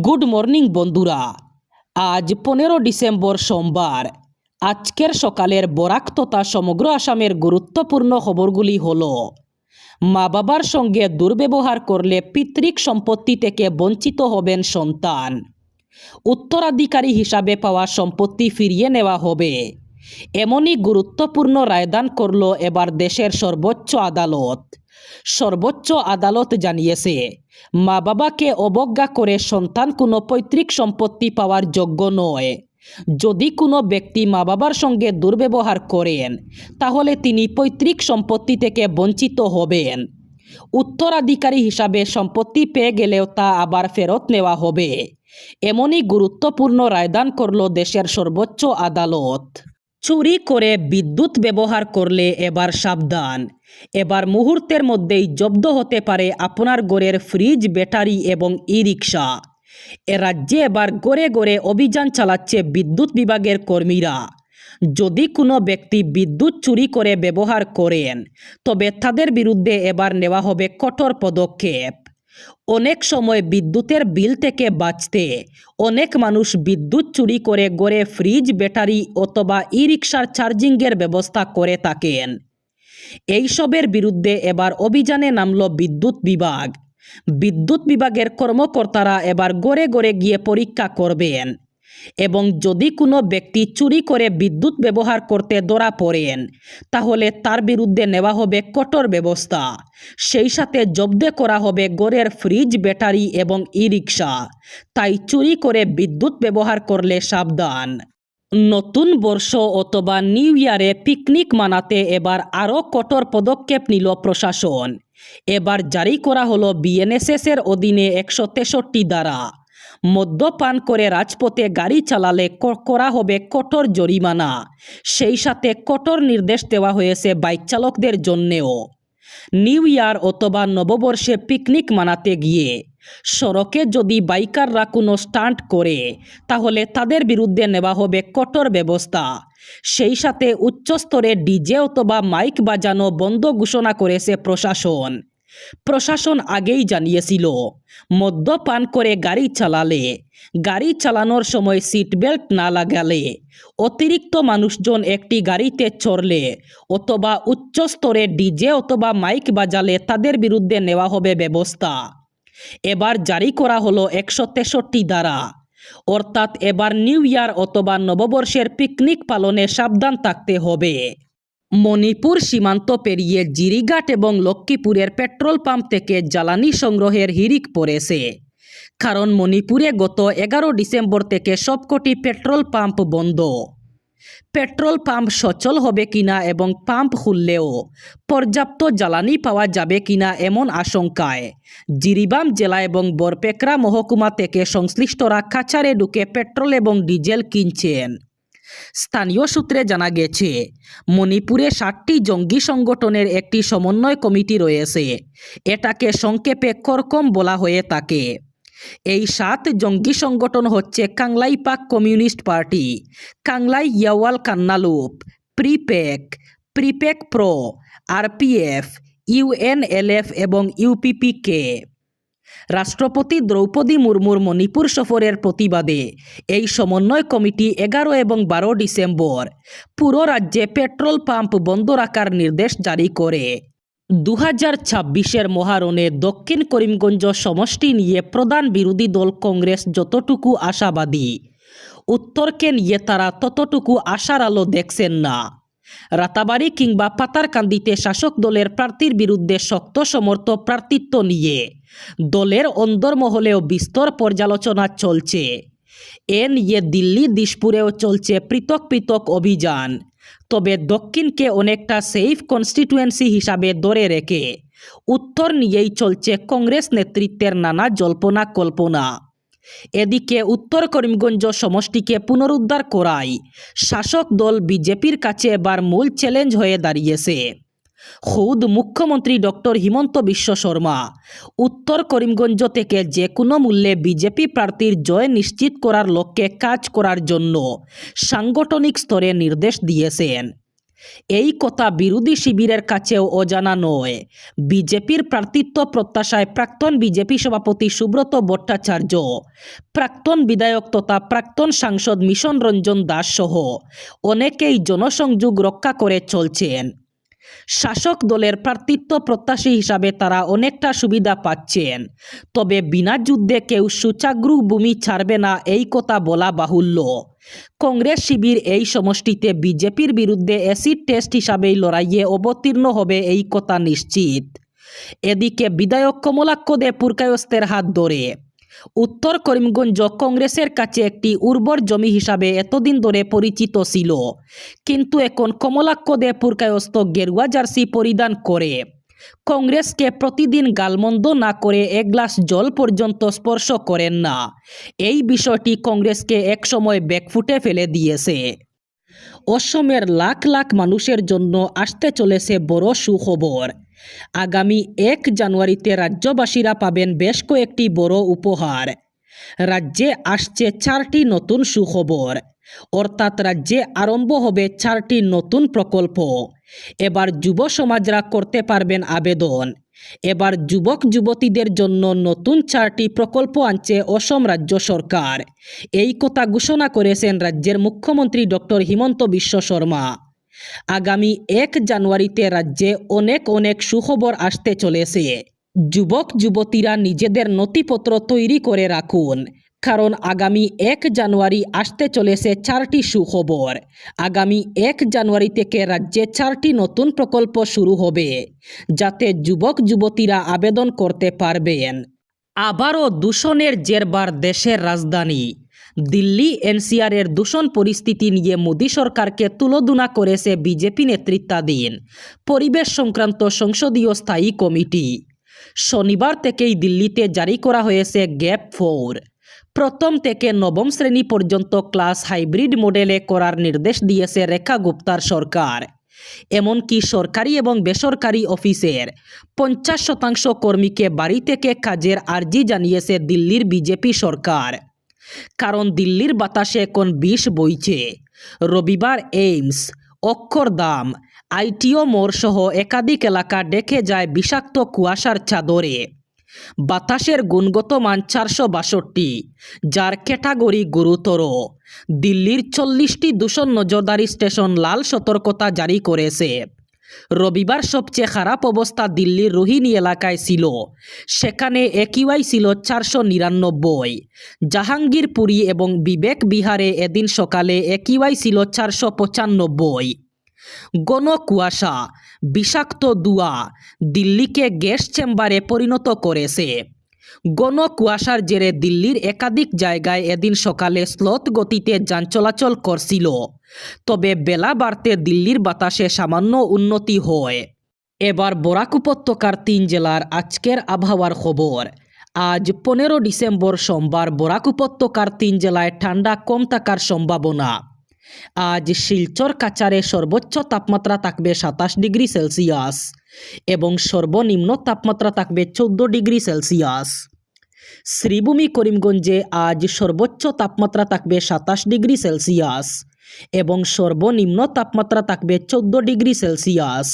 Good morning বন্ধুরা। আজ পনেরো ডিসেম্বর সোমবার। আজকের সকালের বরাক তথা সমগ্র আসামের গুরুত্বপূর্ণ খবরগুলি হল মা বাবার সঙ্গে দুর্ব্যবহার করলে পিতৃক সম্পত্তি থেকে বঞ্চিত হবেন সন্তান। উত্তরাধিকারী হিসাবে পাওয়া সম্পত্তি ফিরিয়ে নেওয়া হবে। এমনই গুরুত্বপূর্ণ রায়দান করল এবার দেশের সর্বোচ্চ আদালত। সর্বোচ্চ আদালত জানিয়েছে, মা বাবাকে অবজ্ঞা করে সন্তান কোনো পৈতৃক সম্পত্তি পাওয়ার যোগ্য নয়। যদি কোনো ব্যক্তি মা বাবার সঙ্গে দুর্ব্যবহার করেন, তাহলে তিনি পৈতৃক সম্পত্তি থেকে বঞ্চিত হবেন। উত্তরাধিকারী হিসাবে সম্পত্তি পেয়ে গেলেও তা আবার ফেরত নেওয়া হবে। এমনই গুরুত্বপূর্ণ রায়দান করল দেশের সর্বোচ্চ আদালত। চুরি করে বিদ্যুৎ ব্যবহার করলে এবার সাবধান। এবার মুহূর্তের মধ্যেই জব্দ হতে পারে আপনার ঘরের ফ্রিজ, ব্যাটারি এবং ই রিক্সা এ রাজ্যে এবার গড়ে গড়ে অভিযান চালাচ্ছে বিদ্যুৎ বিভাগের কর্মীরা। যদি কোনো ব্যক্তি বিদ্যুৎ চুরি করে ব্যবহার করেন, তবে তাদের বিরুদ্ধে এবার নেওয়া হবে কঠোর পদক্ষেপ। অনেক সময় বিদ্যুতের বিল থেকে বাঁচতে অনেক মানুষ বিদ্যুৎ চুরি করে গড়ে ফ্রিজ, ব্যাটারি অথবা ই রিক্সার চার্জিংয়ের ব্যবস্থা করে থাকেন। এইসবের বিরুদ্ধে এবার অভিযানে নামল বিদ্যুৎ বিভাগ। বিদ্যুৎ বিভাগের কর্মকর্তারা এবার গড়ে গড়ে গিয়ে পরীক্ষা করবেন। এবং যদি কোনো ব্যক্তি চুরি করে বিদ্যুৎ ব্যবহার করতে ধরা পড়েন, তাহলে তার বিরুদ্ধে নেওয়া হবে কঠোর ব্যবস্থা। সেই সাথে জব্দে করা হবে গড়ের ফ্রিজ, ব্যাটারি এবং ই রিক্সা তাই চুরি করে বিদ্যুৎ ব্যবহার করলে সাবধান। নতুন বর্ষ অথবা নিউ ইয়ারে পিকনিক মানাতে এবার আরও কঠোর পদক্ষেপ নিল প্রশাসন। এবার জারি করা হলো বিএনএসএসের অধীনে একশো তেষট্টি দ্বারা মদ্যপান করে রাজপথে গাড়ি চালালে করা হবে কঠোর জরিমানা। সেই সাথে কঠোর নির্দেশ দেওয়া হয়েছে বাইক চালকদের জন্যেও। নিউ ইয়ার অথবা নববর্ষে পিকনিক মানাতে গিয়ে সড়কে যদি বাইকাররা কোনো স্টান্ট করে, তাহলে তাদের বিরুদ্ধে নেওয়া হবে কঠোর ব্যবস্থা। সেই সাথে উচ্চস্তরে ডিজে অথবা মাইক বাজানো বন্ধ ঘোষণা করেছে প্রশাসন। প্রশাসন আগেই জানিয়েছিল, মদ্যপান করে গাড়ি চালালে, গাড়ি চালানোর সময় সিট বেল্ট না লাগালে, অতিরিক্ত মানুষজন একটি গাড়িতে চড়লে অথবা উচ্চস্তরে ডিজে অথবা মাইক বাজালে তাদের বিরুদ্ধে নেওয়া হবে ব্যবস্থা। এবার জারি করা হলো একশো তেষট্টি দ্বারা। অর্থাৎ এবার নিউ ইয়ার অথবা নববর্ষের পিকনিক পালনে সাবধান থাকতে হবে। মণিপুর সীমান্ত পেরিয়ে জিরিঘাট এবং লক্ষ্মীপুরের পেট্রোল পাম্প থেকে জ্বালানি সংগ্রহের হিরিক পড়েছে। কারণ মণিপুরে গত এগারো ডিসেম্বর থেকে সবকটি পেট্রোল পাম্প বন্ধ। পেট্রোল পাম্প সচল হবে কিনা এবং পাম্প খুললেও পর্যাপ্ত জ্বালানি পাওয়া যাবে কিনা এমন আশঙ্কায় জিরিবাম জেলা এবং বরপেকরা মহকুমা থেকে সংশ্লিষ্টরা কাছারে ঢুকে পেট্রোল এবং ডিজেল কিনছেন। স্থানীয় সূত্রে জানা গেছে, মণিপুরে ষাটটি জঙ্গি সংগঠনের একটি সমন্বয় কমিটি রয়েছে। এটাকে সংক্ষেপে করকম বলা হয়ে থাকে। এই সাত জঙ্গি সংগঠন হচ্ছে Kanglei Pak communist party Kanglei Yawol Kanna Lup, PREPAK PREPAK Pro, RPF, UNLF এবং ইউপিপিকে। রাষ্ট্রপতি দ্রৌপদী মুর্মুর মণিপুর সফরের প্রতিবাদে। এই সমন্বয় কমিটি এগারো এবং বারো ডিসেম্বর। পুরো রাজ্যে পেট্রোল পাম্প বন্ধ রাখার নির্দেশ জারি করে। দু হাজার ছাব্বিশের মহারণে দক্ষিণ করিমগঞ্জ সমষ্টি নিয়ে প্রধান বিরোধী দল কংগ্রেস যতটুকু আশাবাদী উত্তরকে নিয়ে তারা ততটুকু আশার আলো দেখছেন না। রাতাবাড়ি কিংবা পাতারকান্দিতে শাসক দলের প্রার্থীর বিরুদ্ধে শক্ত সমর্থ প্রার্থিত্ব নিয়ে দলের অন্দরমহলেও বিস্তর পর্যালোচনা চলছে। এ নিয়ে দিল্লি, দিশপুরেও চলছে পৃথক পৃথক অভিযান। তবে দক্ষিণকে অনেকটা সেফ কনস্টিটুয়েন্সি হিসাবে ধরে রেখে উত্তর নিয়েই চলছে কংগ্রেস নেতৃত্বের নানা জল্পনা কল্পনা এদিকে উত্তর করিমগঞ্জ সমষ্টিকে পুনরুদ্ধার করায় শাসক দল বিজেপির কাছে এবার মূল চ্যালেঞ্জ হয়ে দাঁড়িয়েছে। খুদ মুখ্যমন্ত্রী ডক্টর হিমন্ত বিশ্ব শর্মা, উত্তর করিমগঞ্জ থেকে যে কোনো মূল্যে বিজেপি প্রার্থীর জয় নিশ্চিত করার লক্ষ্যে কাজ করার জন্য সাংগঠনিক স্তরে নির্দেশ দিয়েছেন। এই কথা বিরোধী শিবিরের কাছেও অজানা নয়। বিজেপির প্রার্থিত্ব প্রত্যাশায় প্রাক্তন বিজেপি সভাপতি সুব্রত ভট্টাচার্য, প্রাক্তন বিধায়ক তথা প্রাক্তন সাংসদ মিশন রঞ্জন দাস সহ অনেকেই জনসংযোগ রক্ষা করে চলছেন। শাসক দলের প্রার্থিত্ব প্রত্যাশী হিসাবে তারা অনেকটা সুবিধা পাচ্ছেন। তবে বিনা যুদ্ধে কেউ সুচাগ্রু ভূমি ছাড়বে না এই কথা বলা বাহুল্য। কংগ্রেস শিবির এই সমষ্টিতে বিজেপির বিরুদ্ধে অ্যাসিড টেস্ট হিসাবেই লড়াইয়ে অবতীর্ণ হবে এই কথা নিশ্চিত। এদিকে বিধায়ক কমলাক্ষ দে পুরকায়স্তের হাত ধরে উত্তর করিমগঞ্জ কংগ্রেসের কাছে একটি উর্বর জমি হিসাবে এতদিন ধরে পরিচিত ছিল। কিন্তু এখন কমলাক্ষ দে পুরকায়স্ত গেরুয়া জার্সি পরিধান করে। কংগ্রেসকে প্রতিদিন গালমন্দ না করে এক গ্লাস জল পর্যন্ত স্পর্শ করেন না। এই বিষয়টি কংগ্রেসকে একসময় ব্যাকফুটে ফেলে দিয়েছে। অসমের লাখ লাখ মানুষের জন্য আসতে চলেছে বড় সুখবর। আগামী এক জানুয়ারিতে রাজ্যবাসীরা পাবেন বেশ কয়েকটি বড় উপহার। রাজ্যে আসছে চারটি নতুন সুখবর। অর্থাৎ রাজ্যে আরম্ভ হবে চারটি নতুন প্রকল্প। এবার যুব সমাজরা করতে পারবেন আবেদন। এবার যুবক, যুবতীদের জন্য নতুন চারটি প্রকল্প আনছে অসম রাজ্য সরকার। এই কথা ঘোষণা করেছেন রাজ্যের মুখ্যমন্ত্রী ডক্টর হিমন্ত বিশ্ব শর্মা। আগামী এক জানুয়ারিতে রাজ্যে অনেক অনেক সুখবর আসতে চলেছে। যুবক, যুবতীরা নিজেদের নথিপত্র তৈরি করে রাখুন। কারণ আগামী এক জানুয়ারি আসতে চলেছে চারটি সুখবর। আগামী এক জানুয়ারি থেকে রাজ্যে চারটি নতুন প্রকল্প শুরু হবে, যাতে যুবক, যুবতীরা আবেদন করতে পারবেন। আবারও দূষণের জেরবার দেশের রাজধানী। দিল্লি এনসিআরের দূষণ পরিস্থিতি নিয়ে মোদী সরকারকে তুলোধুনা করেছে বিজেপি নেতৃত্বাধীন পরিবেশ সংক্রান্ত সংসদীয় স্থায়ী কমিটি। শনিবার থেকেই দিল্লিতে জারি করা হয়েছে গ্যাপ ফোর। প্রথম থেকে নবম শ্রেণি পর্যন্ত ক্লাস হাইব্রিড মডেলে করার নির্দেশ দিয়েছে রেখা গুপ্তার সরকার। এমনকি সরকারি এবং বেসরকারি অফিসের পঞ্চাশ শতাংশ কর্মীকে বাড়ি থেকে কাজের আর্জি জানিয়েছে দিল্লির বিজেপি সরকার। কারণ দিল্লির বাতাসে এখন বিষ বইছে। রবিবার এইমস অক্ষরধাম আইটিও মোড় সহ একাধিক এলাকা ডেকে যায় বিষাক্ত কুয়াশার চাদরে। বাতাসের গুণগত মান চারশো বাষট্টি, যার ক্যাটাগরি গুরুতর। দিল্লির চল্লিশটি দূষণ নজরদারি স্টেশন লাল সতর্কতা জারি করেছে। রবিবার সবচেয়ে খারাপ অবস্থা দিল্লির রোহিণী এলাকায় ছিল। সেখানে একিউআই ছিল চারশো নিরানব্বই। জাহাঙ্গীরপুরী এবং বিবেক বিহারে এদিন সকালে একিউআই ছিল চারশো পঁচানব্বই। গণ কুয়াশা বিষাক্ত দুয়া দিল্লিকে গ্যাস চেম্বারে পরিণত করেছে। গণ কুয়াশার জেরে দিল্লির একাধিক জায়গায় এদিন সকালে স্লথ গতিতে যান চলাচল করছিল। তবে বেলা বাড়তে দিল্লির বাতাসে সামান্য উন্নতি হয়। এবার বরাক উপত্যকার তিন জেলার আজকের আবহাওয়ার খবর। আজ পনেরো ডিসেম্বর সোমবার বরাক উপত্যকার তিন জেলায় ঠান্ডা কম থাকার সম্ভাবনা। আজ শিলচর কাচারে সর্বোচ্চ তাপমাত্রা থাকবে সাতাশ ডিগ্রি সেলসিয়াস এবং সর্বনিম্ন তাপমাত্রা থাকবে চৌদ্দ ডিগ্রি সেলসিয়াস। শ্রীভূমি করিমগঞ্জে আজ সর্বোচ্চ তাপমাত্রা থাকবে সাতাশ ডিগ্রি সেলসিয়াস এবং সর্বনিম্ন তাপমাত্রা থাকবে চৌদ্দ ডিগ্রি সেলসিয়াস।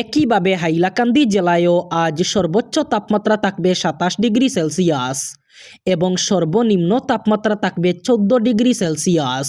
একইভাবে হাইলাকান্দি জেলায়ও আজ সর্বোচ্চ তাপমাত্রা থাকবে সাতাশ ডিগ্রি সেলসিয়াস এবং সর্বনিম্ন তাপমাত্রা থাকবে চৌদ্দ ডিগ্রি সেলসিয়াস।